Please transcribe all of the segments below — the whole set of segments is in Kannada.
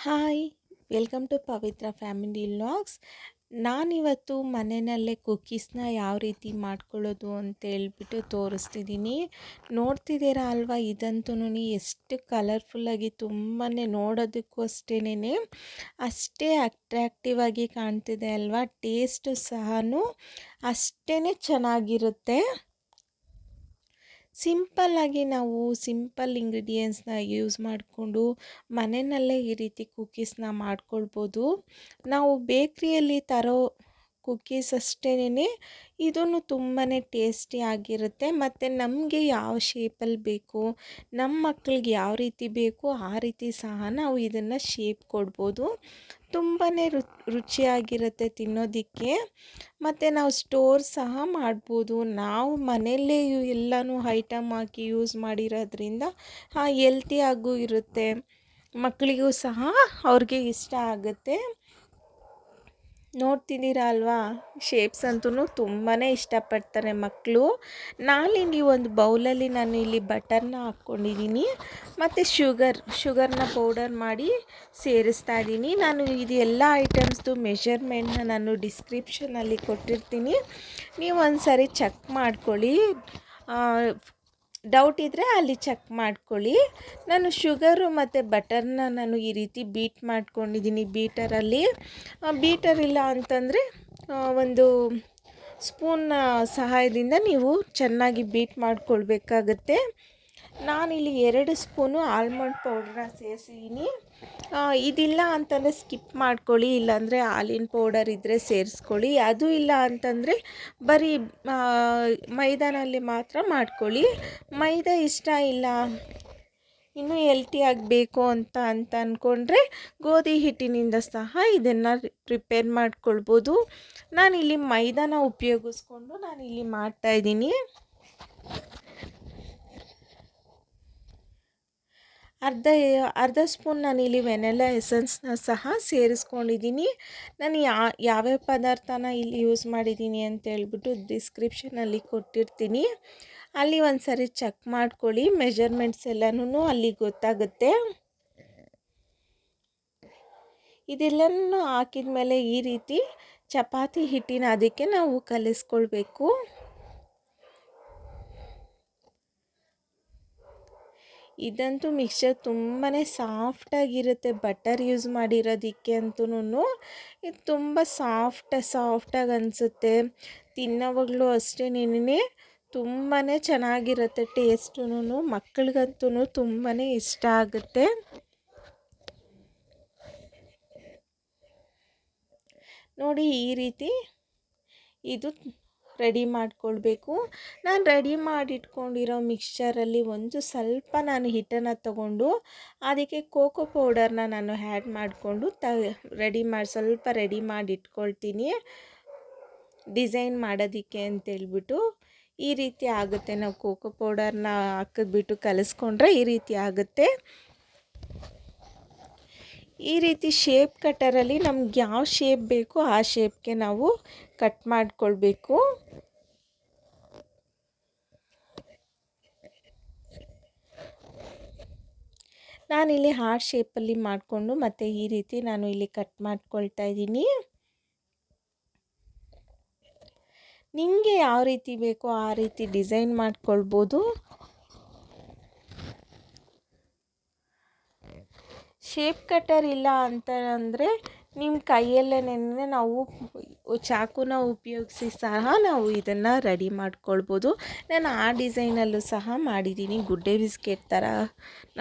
Hi welcome to Pavitra family logs ನಾನಿವತ್ತು ಮನೆಯಲ್ಲೇ ಕುಕ್ಕೀಸ್ನ ಯಾವ ರೀತಿ ಮಾಡ್ಕೊಳ್ಳೋದು ಅಂತ ಹೇಳ್ಬಿಟ್ಟು ತೋರಿಸ್ತಿದ್ದೀನಿ. ನೋಡ್ತಿದ್ದೀರಾ ಅಲ್ವಾ? ಇದಂತೂ ಎಷ್ಟು ಕಲರ್ಫುಲ್ಲಾಗಿ ತುಂಬಾ ನೋಡೋದಕ್ಕೂ ಅಷ್ಟೇನೆ ಅಷ್ಟೇ ಅಟ್ರ್ಯಾಕ್ಟಿವ್ ಆಗಿ ಕಾಣ್ತಿದೆ ಅಲ್ವಾ? ಟೇಸ್ಟು ಸಹ ಅಷ್ಟೇ ಚೆನ್ನಾಗಿರುತ್ತೆ. ಸಿಂಪಲ್ಲಾಗಿ ನಾವು ಸಿಂಪಲ್ ಇಂಗ್ರೀಡಿಯೆಂಟ್ಸ್ನ ಯೂಸ್ ಮಾಡಿಕೊಂಡು ಮನೆಯಲ್ಲೇ ಈ ರೀತಿ ಕುಕ್ಕೀಸ್ನ ಮಾಡ್ಕೊಳ್ಬೋದು. ನಾವು ಬೇಕ್ರಿಯಲ್ಲಿ ತರೋ ಕುಕ್ಕೀಸ್ ಅಷ್ಟೇನೆ ಇದೂ ತುಂಬಾ ಟೇಸ್ಟಿ ಆಗಿರುತ್ತೆ. ಮತ್ತು ನಮಗೆ ಯಾವ ಶೇಪಲ್ಲಿ ಬೇಕು ನಮ್ಮ ಮಕ್ಳಿಗೆ ಯಾವ ರೀತಿ ಬೇಕು ಆ ರೀತಿ ಸಹ ನಾವು ಇದನ್ನು ಶೇಪ್ ಕೊಡ್ಬೋದು. ತುಂಬಾ ರು, ರುಚಿಯಾಗಿರುತ್ತೆ ತಿನ್ನೋದಕ್ಕೆ. ಮತ್ತು ನಾವು ಸ್ಟೋರ್ ಸಹ ಮಾಡ್ಬೋದು. ನಾವು ಮನೆಯಲ್ಲೇ ಎಲ್ಲನೂ ಐಟಮ್ ಹಾಕಿ ಯೂಸ್ ಮಾಡಿರೋದ್ರಿಂದ ಹೆಲ್ತಿಯಾಗೂ ಇರುತ್ತೆ. ಮಕ್ಕಳಿಗೂ ಸಹ ಅವ್ರಿಗೆ ಇಷ್ಟ ಆಗುತ್ತೆ. ನೋಡ್ತಿದ್ದೀರಾ ಅಲ್ವಾ? ಶೇಪ್ಸ್ ಅಂತೂ ತುಂಬಾ ಇಷ್ಟಪಡ್ತಾರೆ ಮಕ್ಕಳು ನಾನಿಲ್ಲಿ ಒಂದು ಬೌಲಲ್ಲಿ ನಾನು ಇಲ್ಲಿ ಬಟರ್ನ ಹಾಕ್ಕೊಂಡಿದ್ದೀನಿ. ಮತ್ತು ಶುಗರ್, ಶುಗರ್ನ ಪೌಡರ್ ಮಾಡಿ ಸೇರಿಸ್ತಾ ಇದ್ದೀನಿ. ನಾನು ಇದು ಎಲ್ಲ ಐಟಮ್ಸ್ದು ಮೆಷರ್ಮೆಂಟ್ನ ನಾನು ಡಿಸ್ಕ್ರಿಪ್ಷನಲ್ಲಿ ಕೊಟ್ಟಿರ್ತೀನಿ. ನೀವು ಒಂದು ಸರಿ ಚೆಕ್ ಮಾಡ್ಕೊಳ್ಳಿ. ಡೌಟ್ ಇದ್ದರೆ ಅಲ್ಲಿ ಚೆಕ್ ಮಾಡ್ಕೊಳ್ಳಿ. ನಾನು ಶುಗರು ಮತ್ತು ಬಟರ್ನ ನಾನು ಈ ರೀತಿ ಬೀಟ್ ಮಾಡ್ಕೊಂಡಿದ್ದೀನಿ ಬೀಟರಲ್ಲಿ ಬೀಟರ್ ಇಲ್ಲ ಅಂತಂದರೆ ಒಂದು ಸ್ಪೂನ್ನ ಸಹಾಯದಿಂದ ನೀವು ಚೆನ್ನಾಗಿ ಬೀಟ್ ಮಾಡ್ಕೊಳ್ಬೇಕಾಗತ್ತೆ. ನಾನಿಲ್ಲಿ ಎರಡು ಸ್ಪೂನು ಆಲ್ಮಂಡ್ ಪೌಡ್ರನ್ನ ಸೇರಿಸಿದ್ದೀನಿ. ಇದಿಲ್ಲ ಅಂತಂದರೆ ಸ್ಕಿಪ್ ಮಾಡ್ಕೊಳ್ಳಿ, ಇಲ್ಲಾಂದರೆ ಹಾಲಿನ ಪೌಡರ್ ಇದ್ದರೆ ಸೇರಿಸ್ಕೊಳ್ಳಿ. ಅದು ಇಲ್ಲ ಅಂತಂದರೆ ಬರೀ ಮೈದಾನಲ್ಲಿ ಮಾತ್ರ ಮಾಡ್ಕೊಳ್ಳಿ. ಮೈದಾ ಇಷ್ಟ ಇಲ್ಲ, ಇನ್ನೂ ಎಲ್ಟಿ ಆಗಬೇಕು ಅಂತ ಅಂತ ಅಂದ್ಕೊಂಡ್ರೆ ಗೋಧಿ ಹಿಟ್ಟಿನಿಂದ ಸಹ ಇದನ್ನು ಪ್ರಿಪೇರ್ ಮಾಡ್ಕೊಳ್ಬೋದು. ನಾನಿಲ್ಲಿ ಮೈದಾನ ಉಪಯೋಗಿಸ್ಕೊಂಡು ನಾನಿಲ್ಲಿ ಮಾಡ್ತಾಯಿದ್ದೀನಿ ಅರ್ಧ ಅರ್ಧ ಸ್ಪೂನ್ ನಾನಿಲ್ಲಿ ವೆನೆಲ್ಲ ಎಸೆನ್ಸ್ನ ಸಹ ಸೇರಿಸ್ಕೊಂಡಿದ್ದೀನಿ. ನಾನು ಯಾ, ಯಾವ್ಯಾವ ಪದಾರ್ಥನ ಇಲ್ಲಿ ಯೂಸ್ ಮಾಡಿದ್ದೀನಿ ಅಂತ ಹೇಳ್ಬಿಟ್ಟು ಡಿಸ್ಕ್ರಿಪ್ಷನಲ್ಲಿ ಕೊಟ್ಟಿರ್ತೀನಿ. ಅಲ್ಲಿ ಒಂದು ಸರಿ ಚೆಕ್ ಮಾಡ್ಕೊಳ್ಳಿ, ಮೆಜರ್ಮೆಂಟ್ಸ್ ಎಲ್ಲನೂ ಅಲ್ಲಿ ಗೊತ್ತಾಗುತ್ತೆ. ಇದೆಲ್ಲನೂ ಹಾಕಿದ ಮೇಲೆ ಈ ರೀತಿ ಚಪಾತಿ ಹಿಟ್ಟಿನ ಅದಕ್ಕೆ ನಾವು ಕಲಿಸ್ಕೊಳ್ಬೇಕು. ಇದಂತೂ ಮಿಕ್ಸರ್ ತುಂಬಾ ಸಾಫ್ಟಾಗಿರುತ್ತೆ ಬಟರ್ ಯೂಸ್ ಮಾಡಿರೋದಕ್ಕೆ ಅಂತೂ ಇದು ತುಂಬ ಸಾಫ್ಟ್, ಸಾಫ್ಟಾಗಿ ಅನಿಸುತ್ತೆ. ತಿನ್ನೋವಾಗಲೂ ಅಷ್ಟೇ ನೆನೆ ತುಂಬಾ ಚೆನ್ನಾಗಿರುತ್ತೆ ಟೇಸ್ಟೂ ಮಕ್ಕಳಿಗಂತೂ ತುಂಬಾ ಇಷ್ಟ ಆಗುತ್ತೆ. ನೋಡಿ ಈ ರೀತಿ ಇದು ರೆಡಿ ಮಾಡಿಕೊಳ್ಬೇಕು. ನಾನು ರೆಡಿ ಮಾಡಿಟ್ಕೊಂಡಿರೋ ಮಿಕ್ಸ್ಚರಲ್ಲಿ ಒಂದು ಸ್ವಲ್ಪ ನಾನು ಹಿಟ್ಟನ್ನು ತಗೊಂಡು, ಅದಕ್ಕೆ ಕೋಕೋ ಪೌಡರ್ನ ನಾನು ಆ್ಯಡ್ ಮಾಡಿಕೊಂಡು ತ ರೆಡಿ ಮಾಡಿ ಸ್ವಲ್ಪ ರೆಡಿ ಮಾಡಿ ಇಟ್ಕೊಳ್ತೀನಿ ಡಿಸೈನ್ ಮಾಡೋದಕ್ಕೆ ಅಂತೇಳ್ಬಿಟ್ಟು ಈ ರೀತಿ ಆಗುತ್ತೆ. ನಾವು ಕೋಕೋ ಪೌಡರ್ನ ಹಾಕಿದ್ಬಿಟ್ಟು ಕಲಿಸ್ಕೊಂಡ್ರೆ ಈ ರೀತಿ ಆಗುತ್ತೆ. ಈ ರೀತಿ ಶೇಪ್ ಕಟ್ಟರಲ್ಲಿ ನಮ್ಗೆ ಯಾವ ಶೇಪ್ ಬೇಕೋ ಆ ಶೇಪ್ಗೆ ನಾವು ಕಟ್ ಮಾಡಿಕೊಳ್ಬೇಕು. ನಾನಿಲ್ಲಿ ಹಾರ್ಟ್ ಶೇಪಲ್ಲಿ ಮಾಡಿಕೊಂಡು ಮತ್ತು ಈ ರೀತಿ ನಾನು ಇಲ್ಲಿ ಕಟ್ ಮಾಡ್ಕೊಳ್ತಾ ಇದ್ದೀನಿ. ನಿಮಗೆ ಯಾವ ರೀತಿ ಬೇಕೋ ಆ ರೀತಿ ಡಿಸೈನ್ ಮಾಡ್ಕೊಳ್ಬೋದು. ಶೇಪ್ ಕಟ್ಟರ್ ಇಲ್ಲ ಅಂತ ಅಂದರೆ ನಿಮ್ಮ ಕೈಯಲ್ಲೇ ನಾವು ಚಾಕುನ ಉಪಯೋಗಿಸಿ ಸಹ ನಾವು ಇದನ್ನು ರೆಡಿ ಮಾಡ್ಕೊಳ್ಬೋದು. ನಾನು ಆ ಡಿಸೈನಲ್ಲೂ ಸಹ ಮಾಡಿದ್ದೀನಿ. ಗುಡ್ಡೆ ಬಿಸ್ಕೆಟ್ ಥರ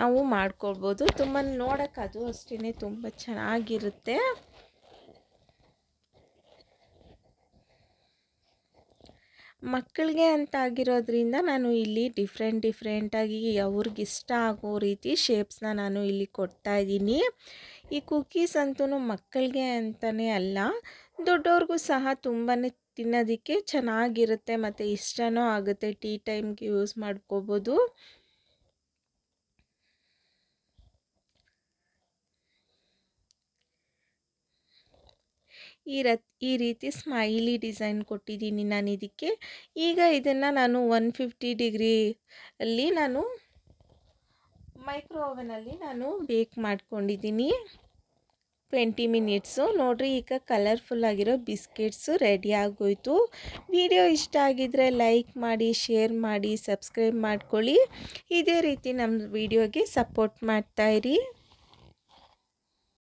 ನಾವು ಮಾಡ್ಕೊಳ್ಬೋದು. ತುಂಬ ನೋಡೋಕ್ಕೆ ಅದು ಅಷ್ಟೇ ತುಂಬ ಚೆನ್ನಾಗಿರುತ್ತೆ. ಮಕ್ಕಳಿಗೆ ಅಂತ ಆಗಿರೋದ್ರಿಂದ ನಾನು ಇಲ್ಲಿ ಡಿಫ್ರೆಂಟ್ ಡಿಫ್ರೆಂಟಾಗಿ ಅವ್ರಿಗಿಷ್ಟ ಆಗೋ ರೀತಿ ಶೇಪ್ಸ್ನ ನಾನು ಇಲ್ಲಿ ಕೊಡ್ತಾ ಇದ್ದೀನಿ. ಈ ಕುಕ್ಕೀಸ್ ಅಂತೂ ಮಕ್ಕಳಿಗೆ ಅಂತಲೇ ಅಲ್ಲ. ದೊಡ್ಡವ್ರಿಗೂ ಸಹ ತುಂಬಾ ತಿನ್ನೋದಕ್ಕೆ ಚೆನ್ನಾಗಿರುತ್ತೆ ಮತ್ತು ಇಷ್ಟನೂ ಆಗುತ್ತೆ ಟೀ ಟೈಮ್ಗೆ ಯೂಸ್ ಮಾಡ್ಕೋಬೋದು. ಈ ರ ಈ ರೀತಿ ಸ್ಮೈಲಿ ಡಿಸೈನ್ ಕೊಟ್ಟಿದ್ದೀನಿ ನಾನು ಇದಕ್ಕೆ. ಈಗ ಇದನ್ನು ನಾನು ಒನ್ ಫಿಫ್ಟಿ ಡಿಗ್ರಿ ಅಲ್ಲಿ ನಾನು ಮೈಕ್ರೋ ಓವನಲ್ಲಿ ನಾನು ಬೇಕ್ ಮಾಡ್ಕೊಂಡಿದ್ದೀನಿ. Twenty minutes. ನೋಡಿರಿ, ಈಗ ಕಲರ್ಫುಲ್ ಆಗಿರೋ ಬಿಸ್ಕೆಟ್ಸು ರೆಡಿ ಆಗೋಯ್ತು. ವಿಡಿಯೋ ಇಷ್ಟ ಆಗಿದ್ರೆ ಲೈಕ್ ಮಾಡಿ ಶೇರ್ ಮಾಡಿ ಸಬ್ಸ್ಕ್ರೈಬ್ ಮಾಡ್ಕೊಳ್ಳಿ. ಇದೇ ರೀತಿ ನಮ್ಮ ವಿಡಿಯೋಗೆ ಸಪೋರ್ಟ್ ಮಾಡ್ತಾಯಿರಿ